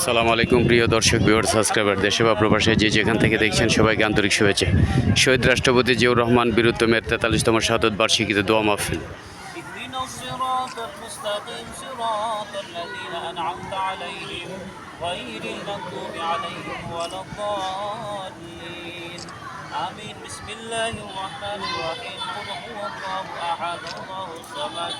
আসসালামু আলাইকুম প্রিয় দর্শক বিওর সাবস্ক্রাইবার দেশে বা প্রবাসে যে যেখান থেকে দেখছেন সবাইকে আন্তরিক শুভেচ্ছা শহীদ রাষ্ট্রপতি জিয়াউর রহমান বীরুত্তমের তেতাল্লিশতম শাহাদত বার্ষিকীতে দোয়া মাহফিল اهدنا الصراط المستقيم صراط الذين أنعمت عليهم غير المغضوب عليهم ولا الضالين آمين بسم الله الرحمن الرحيم قل هو الله أحد الله الصمد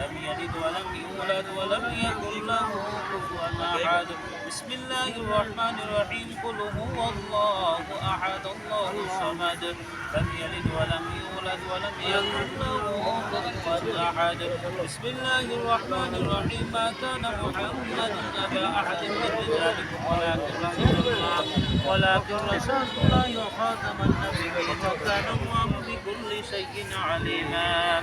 لم يلد ولم يولد ولم يكن له كفوا أحد. بسم الله الرحمن الرحيم. قل هو الله أحد الله الصمد. لم يلد ولم يولد ولم يكن له كفوا أحد. بسم الله الرحمن الرحيم. ما كان محمد أبا أحد من رجالكم. ولكن رسول الله ولكن رسول الله وخاتم النبيين وكان الله بكل شيء عليما.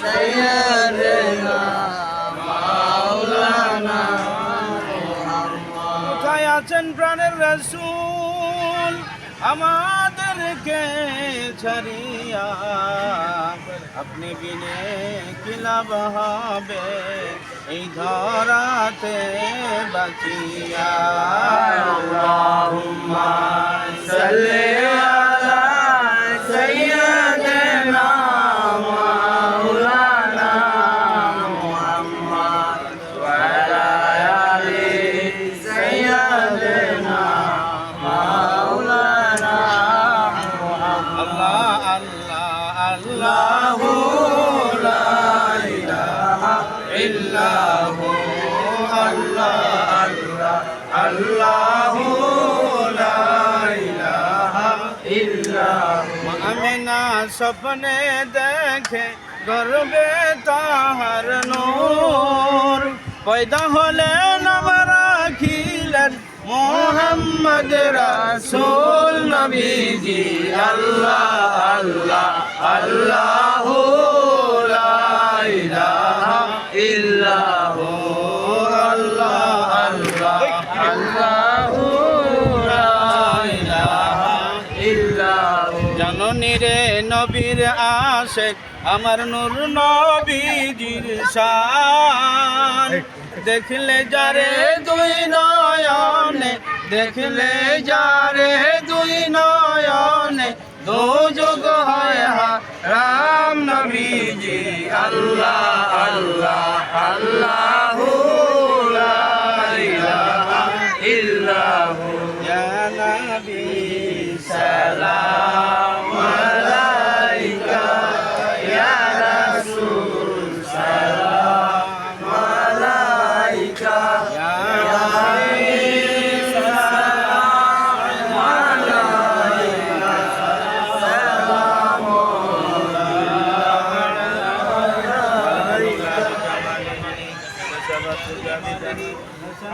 সাইয়্যিদিনা মাওলানা কোথায় আছেন প্রাণের রসুল? আমাদেরকে ছাড়িয়া আপনি বিনে কি লাভ হবে? এই ধরাতে বাঁচিয়া। আল্লাহুম্মা সাল্লি আলা সাইয়্যিদিনা আমিনা স্বপ্নে দেখে গর্বে তাহার নূর পয়দা আবার রাখিলেন মোহাম্মদ রাসূল নবীজি আল্লাহ আল্লাহ আল্লাহ লা ইলাহা ইল্লাহু আল্লাহ আল্লাহ আল্লাহু লা ইলাহা ইল্লাহু। জাননী রে নবীর আশেক আমার নূর নবীজির শান। দেখলে যারে দুই নয়নে দেখলে যারে দুই নয়নে, দো যুগ হয় রাম নবীজি, আল্লাহ আল্লাহ আল্লাহ ইল্লাহু। ইয়া নবী সালাম।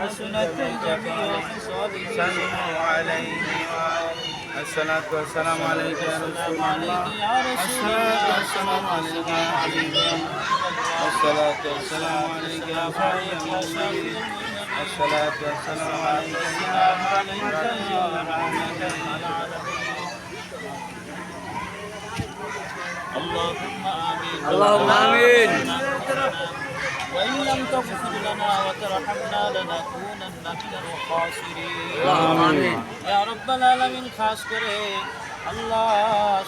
حسنت جميع خصاله صلوا عليه الصلاة والسلام عليك يا رسول الله الصلاة والسلام عليك يا حبيب الله الصلاة والسلام عليك يا خير المرسلين الصلاة والسلام عليك يا اللهم آمين اللهم آمين. وإن لم تغفر لنا وترحمنا لنكونن من الخاسرين. يا رب العالمين خاص আল্লাহ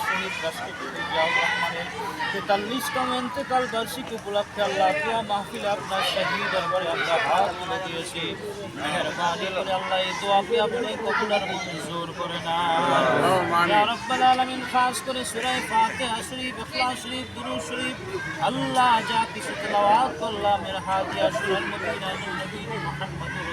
শহীদ রাষ্ট্রপতি জিয়াউর রহমান আছেন তেতাল্লিশতম ইন্তেকাল বার্ষিক উপলক্ষে আল্লাহ কিয়া মাহফিলে আপনার শহীদ দরবারে আমরা হাত তুলে দিয়েছি। মেহরবানি করে আল্লাহ এই দোয়াকে আপনি কবুল আর মঞ্জুর করে না রাব্বাল আলামিন খাস করে সূরা ফাতিহা শরীফ ইখলাস শরীফ আল্লাহ যা কিছু তেলাওয়াত করলাম এর হাদিয়া সুরাল মদিনা নবী মুহাম্মদ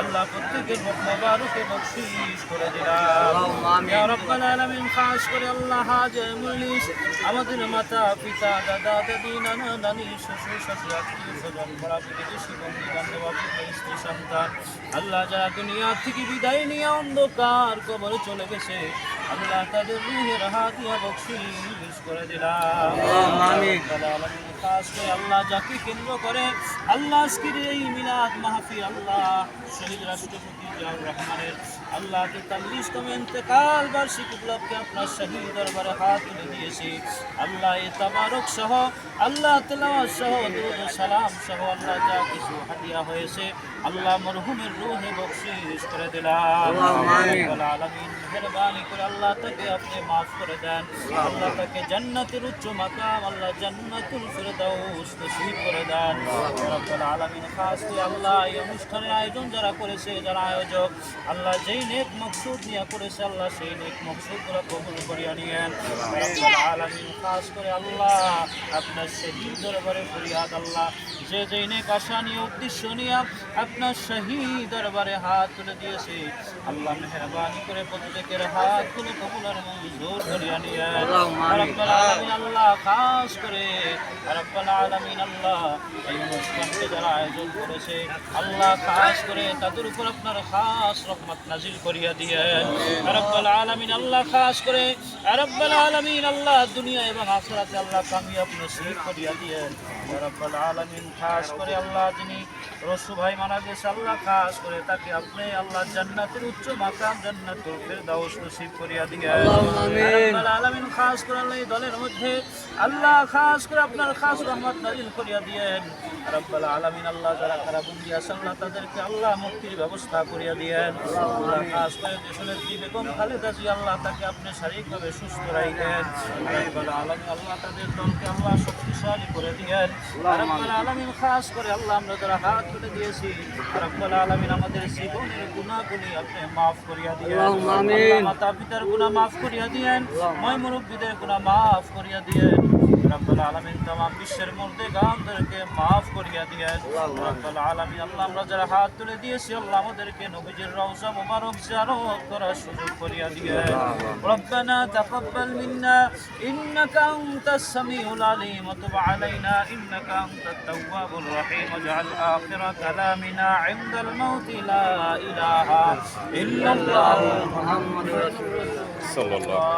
আল্লাহ আমাদের মাতা পিতা দাদা দাদি নানা নানি শ্বশুর শাশুড়ি আত্মীয় স্বজন বন্ধু বান্ধব স্ত্রী সন্তান। আল্লাহ যারা দুনিয়া থেকে বিদায় নিয়ে অন্ধকার কবর চলে গেছে আল্লাহ তাদের রুহের হাতিয়া করে দিলাম আমিন। খাস করে আল্লাহ যাকে কেন্দ্র করে আল্লাহ আজকের এই মিলাদ মাহফিল আল্লাহ শহীদ রাষ্ট্রপতি জিয়াউর রহমানের আল্লাহ তেতাল্লিশতম ইন্তেকাল বার্ষিক উপলক্ষে আপনার শহীদ দরবারে হাত তুলে দিয়েছি। আল্লাহ এ তাবারক সহ আল্লাহ তেলাওয়াত সহ ও সালাম সহ আল্লাহ যা কিছু হাদিয়া হয়েছে আল্লাহ মরহুমের রুহে বকশিশ করে দিলাম। আলামিন মেহরবানি করে আল্লাহ তাকে আপনি মাফ করে দেন। আল্লাহ তাকে জান্নাতের উচ্চ মাকাম আল্লাহ জান্নাতুল ফিরদাউস নসিব করে দেন। রব্বুল আলামিন খাস করে আল্লাহ এই অনুষ্ঠানের আয়োজন যারা করেছে যারা আয়োজক আল্লাহ যেই নেক মকসুদ নিয়ে করেছে আল্লাহ সেই নেক মকসুদগুলো কবুল করিয়া নিয়েন। আলামিন খাস করে আল্লাহ আপনার শহীদ দরবারে ফরিয়াদ আল্লাহ। যে যেই নেক আশা নিয়ে উদ্দেশ্য নিয়ে আপনার শহীদ দরবারে হাত তুলে দিয়েছে আল্লাহ মেহরবানি করে প্রত্যেকের হাত তুলে কবুল আর মঞ্জুর করিয়া নিয়েন। আল্লাহ খাস করে রব্বুল আলামিন আল্লাহ এই অনুষ্ঠানকে যারা আয়োজন করেছে আল্লাহ খাস করে তাদের উপর আপনার খাস রহমত নাজিল করিয়া দিয়েন আরব্বাল আলামিন, আল্লাহ খাস করে। আরব্বাল আলমিন, আল্লাহ দুনিয়া এবং আসরাতে আল্লাহ কামিয়াব নসিব করিয়া দিয়েন আরব্বাল আলমিন খাস করে আল্লাহ যিনি রসু ভাই মারা গেছে আল্লাহ খাস করে তাকে আপনি আল্লাহ জান্নাতের উচ্চ মাকাম জান্নাতুল ফিরদাউস নসিব করিয়া আমিন। আলামিন খাস করে আল্লাহ দলের মধ্যে আল্লাহ খাস করে আপনার খাস রহমত নাজিল করিয়া দিয়েন। রব্বুল আলামিন আল্লাহ যারা কারাবন্দি আছে আল্লাহ তাদেরকে আল্লাহ মুক্তির ব্যবস্থা করিয়া দিয়েন। আল্লাহ খাস করে দেশের কি বেগম খালেদা জি আল্লাহ তাকে আপনি শারীরিকভাবে সুস্থ রাখেন রব্বুল আলামিন আল্লাহ তাদের দলকে আল্লাহ শক্তিশালী করে দিয়েন। রব্বুল আলামিন খাস করে আল্লাহ আমরা যারা হাত তুলে দিয়েছি। রব্বুল আলামিন আমাদের জীবনের গুনাহগুলি আপনি মাফ করিয়া দিয়েন। আমিন। মাতা পিতার গুনাহ মাফ করিয়া দিয়েন। ময় মুরব্বীদের গুনাহ মাফ করিয়া দিয়েন। রব্বুল আলমিন তাম বিশ্বের মধ্যে গান্ধরকে মাফ করিয়া দিয়া রব্বুল আলমিন আল্লাহ আমরা যারা হাত তুলে দিয়েছি আল্লাহ আমাদেরকে নবীজির রওজা মুবারক জারক করার সুযোগ করিয়া দিয়ে রব্বানা তাকাব্বাল মিন্না ইন্নাকা আনতাস সামিউল আলিম তুব আলাইনা ইন্নাকা আনতাত তাওয়াবুর রহিম ওয়াজআল আখিরা কালামিনা ইনদাল মাউত লা ইলাহা ইল্লাল্লাহ। মুহাম্মাদুর রাসূলুল্লাহ। সাল্লাল্লাহু